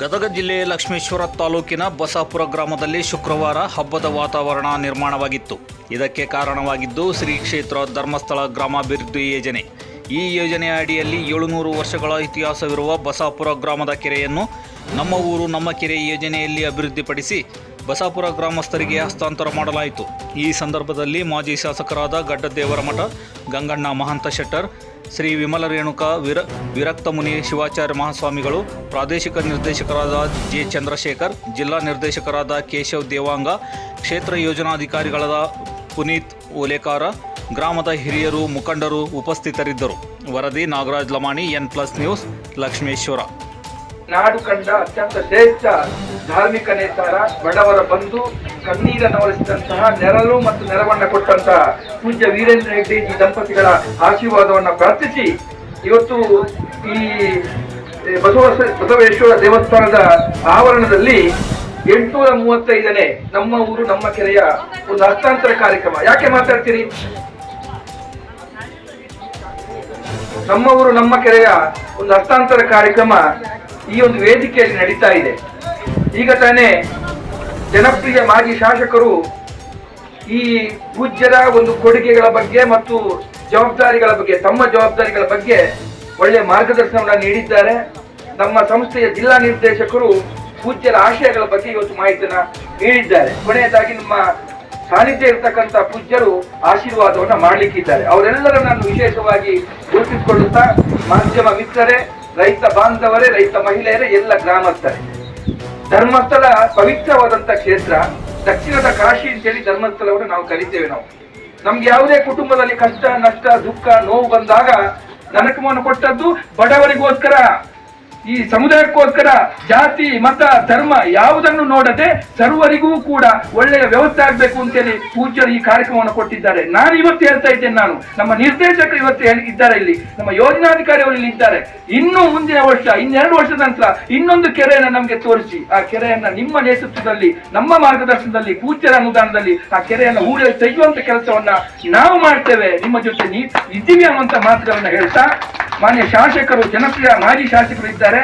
ಗದಗ ಜಿಲ್ಲೆಯ ಲಕ್ಷ್ಮೇಶ್ವರ ತಾಲೂಕಿನ ಬಸಾಪುರ ಗ್ರಾಮದಲ್ಲಿ ಶುಕ್ರವಾರ ಹಬ್ಬದ ವಾತಾವರಣ ನಿರ್ಮಾಣವಾಗಿತ್ತು. ಇದಕ್ಕೆ ಕಾರಣವಾಗಿದ್ದು ಶ್ರೀ ಕ್ಷೇತ್ರ ಧರ್ಮಸ್ಥಳ ಗ್ರಾಮಾಭಿವೃದ್ಧಿ ಯೋಜನೆ. ಈ ಯೋಜನೆಯ ಅಡಿಯಲ್ಲಿ ಏಳುನೂರು ವರ್ಷಗಳ ಇತಿಹಾಸವಿರುವ ಬಸಾಪುರ ಗ್ರಾಮದ ಕೆರೆಯನ್ನು ನಮ್ಮ ಊರು ನಮ್ಮ ಕೆರೆ ಯೋಜನೆಯಲ್ಲಿ ಅಭಿವೃದ್ಧಿಪಡಿಸಿ ಬಸಾಪುರ ಗ್ರಾಮಸ್ಥರಿಗೆ ಹಸ್ತಾಂತರ ಮಾಡಲಾಯಿತು. ಈ ಸಂದರ್ಭದಲ್ಲಿ ಮಾಜಿ ಶಾಸಕರಾದ ಗಡ್ಡದೇವರಮಠ, ಗಂಗಣ್ಣ ಮಹಂತ ಶೆಟ್ಟರ್, ಶ್ರೀ ವಿಮಲ ರೇಣುಕ, ವಿರ, ವಿರಕ್ತ ಮುನಿ ಶಿವಾಚಾರ್ಯ ಮಹಾಸ್ವಾಮಿಗಳು, ಪ್ರಾದೇಶಿಕ ನಿರ್ದೇಶಕರಾದ ಜೆ ಚಂದ್ರಶೇಖರ್, ಜಿಲ್ಲಾ ನಿರ್ದೇಶಕರಾದ ಕೇಶವ್ ದೇವಾಂಗ, ಕ್ಷೇತ್ರ ಯೋಜನಾಧಿಕಾರಿಗಳಾದ ಪುನೀತ್ ಓಲೇಕಾರ, ಗ್ರಾಮದ ಹಿರಿಯರು, ಮುಖಂಡರು ಉಪಸ್ಥಿತರಿದ್ದರು. ವರದಿ Nagaraj Lamani, N plus news, Lakshmeshwar. ನಾಡು ಕಂಡ ಅತ್ಯಂತ ಶ್ರೇಷ್ಠ ಧಾರ್ಮಿಕ ನೇತಾರ, ಬಡವರ ಬಂಧು ಕಣ್ಣೀರನ್ನವರಿಸಿದಂತಹ ನೆರಳು ಮತ್ತು ನೆರವನ್ನ ಕೊಟ್ಟಂತಹ ಪೂಜ್ಯ ವೀರೇಂದ್ರ ಹೆಗ್ಡೆ ದಂಪತಿಗಳ ಆಶೀರ್ವಾದವನ್ನ ಪ್ರಾರ್ಥಿಸಿ. ಇವತ್ತು ಈ ಬಸವ, ಬಸವೇಶ್ವರ ದೇವಸ್ಥಾನದ ಆವರಣದಲ್ಲಿ ಎಂಟುನೂರ ಮೂವತ್ತೈದನೇ ನಮ್ಮ ಊರು, ನಮ್ಮ ಕೆರೆಯ ಒಂದು ಹಸ್ತಾಂತರ ಕಾರ್ಯಕ್ರಮ. ಯಾಕೆ ಮಾತಾಡ್ತೀರಿ? ನಮ್ಮ ಊರು, ನಮ್ಮ ಕೆರೆಯ ಒಂದು ಹಸ್ತಾಂತರ ಕಾರ್ಯಕ್ರಮ ಈ ಒಂದು ವೇದಿಕೆಯಲ್ಲಿ ನಡೀತಾ ಇದೆ. ಈಗ ತಾನೇ ಜನಪ್ರಿಯ ಮಾಜಿ ಶಾಸಕರು ಈ ಪೂಜ್ಯರ ಒಂದು ಕೊಡುಗೆಗಳ ಬಗ್ಗೆ ಮತ್ತು ಜವಾಬ್ದಾರಿಗಳ ಬಗ್ಗೆ, ತಮ್ಮ ಜವಾಬ್ದಾರಿಗಳ ಬಗ್ಗೆ ಒಳ್ಳೆಯ ಮಾರ್ಗದರ್ಶನವನ್ನು ನೀಡಿದ್ದಾರೆ. ನಮ್ಮ ಸಂಸ್ಥೆಯ ಜಿಲ್ಲಾ ನಿರ್ದೇಶಕರು ಪೂಜ್ಯರ ಆಶಯಗಳ ಬಗ್ಗೆ ಇವತ್ತು ಮಾಹಿತಿಯನ್ನ ನೀಡಿದ್ದಾರೆ. ಕೊನೆಯದಾಗಿ ನಮ್ಮ ಸಾನ್ನಿಧ್ಯ ಇರತಕ್ಕಂತ ಪೂಜ್ಯರು ಆಶೀರ್ವಾದವನ್ನ ಮಾಡಲಿಕ್ಕಿದ್ದಾರೆ. ಅವರೆಲ್ಲರನ್ನ ನಾನು ವಿಶೇಷವಾಗಿ ಗುರುತಿಸಿಕೊಳ್ಳುತ್ತಾ ಮಾಧ್ಯಮ ಮಿತ್ರರೇ ರೈತ ಬಾಂಧವರೇ, ರೈತ ಮಹಿಳೆಯರೇ, ಎಲ್ಲ ಗ್ರಾಮಸ್ಥರೇ. ಧರ್ಮಸ್ಥಳ ಪವಿತ್ರವಾದಂತ ಕ್ಷೇತ್ರ, ದಕ್ಷಿಣದ ಕಾಶಿ ಅಂತೇಳಿ ಧರ್ಮಸ್ಥಳವನ್ನು ನಾವು ಕರಿತೇವೆ ನಾವು. ನಮ್ಗೆ ಯಾವುದೇ ಕುಟುಂಬದಲ್ಲಿ ಕಷ್ಟ, ನಷ್ಟ, ದುಃಖ, ನೋವು ಬಂದಾಗ ನನಕಮನ ಕೊಟ್ಟದ್ದು ಬಡವರಿಗೋಸ್ಕರ. ಈ ಸಮುದಾಯಕ್ಕೋಸ್ಕರ ಜಾತಿ, ಮತ, ಧರ್ಮ ಯಾವುದನ್ನು ನೋಡದೆ ಸರ್ವರಿಗೂ ಕೂಡ ಒಳ್ಳೆಯ ವ್ಯವಸ್ಥೆ ಆಗ್ಬೇಕು ಅಂತೇಳಿ ಪೂಜ್ಯರು ಈ ಕಾರ್ಯಕ್ರಮವನ್ನು ಕೊಟ್ಟಿದ್ದಾರೆ. ನಾನು ಇವತ್ತು ಹೇಳ್ತಾ ಇದ್ದೇನೆ ನಾನು. ನಮ್ಮ ನಿರ್ದೇಶಕರು ಇವತ್ತು ಇದ್ದಾರೆ ಇಲ್ಲಿ. ನಮ್ಮ ಯೋಜನಾಧಿಕಾರಿ ಅವರು ಇಲ್ಲಿ ಇದ್ದಾರೆ. ಇನ್ನು ಮುಂದಿನ ವರ್ಷ, ಇನ್ನೆರಡು ವರ್ಷದ ನಂತರ ಇನ್ನೊಂದು ಕೆರೆಯನ್ನು ನಮಗೆ ತೋರಿಸಿ. ಆ ಕೆರೆಯನ್ನ ನಿಮ್ಮ ನೇತೃತ್ವದಲ್ಲಿ, ನಮ್ಮ ಮಾರ್ಗದರ್ಶನದಲ್ಲಿ, ಪೂಜ್ಯರ ಅನುದಾನದಲ್ಲಿ ಆ ಕೆರೆಯನ್ನು ಊರಲ್ಲಿ ತೆಗೆಯುವಂತ ಕೆಲಸವನ್ನ ನಾವು ಮಾಡ್ತೇವೆ. ನಿಮ್ಮ ಜೊತೆ ನೀ ಇದ್ದೀವಿ ಅನ್ನುವಂತ ಮಾತುಗಳನ್ನ ಹೇಳ್ತಾ ಮಾನ್ಯ ಶಾಸಕರು ಜನಪ್ರಿಯ ಮಾಜಿ ಶಾಸಕರು ಇದ್ದಾರೆ.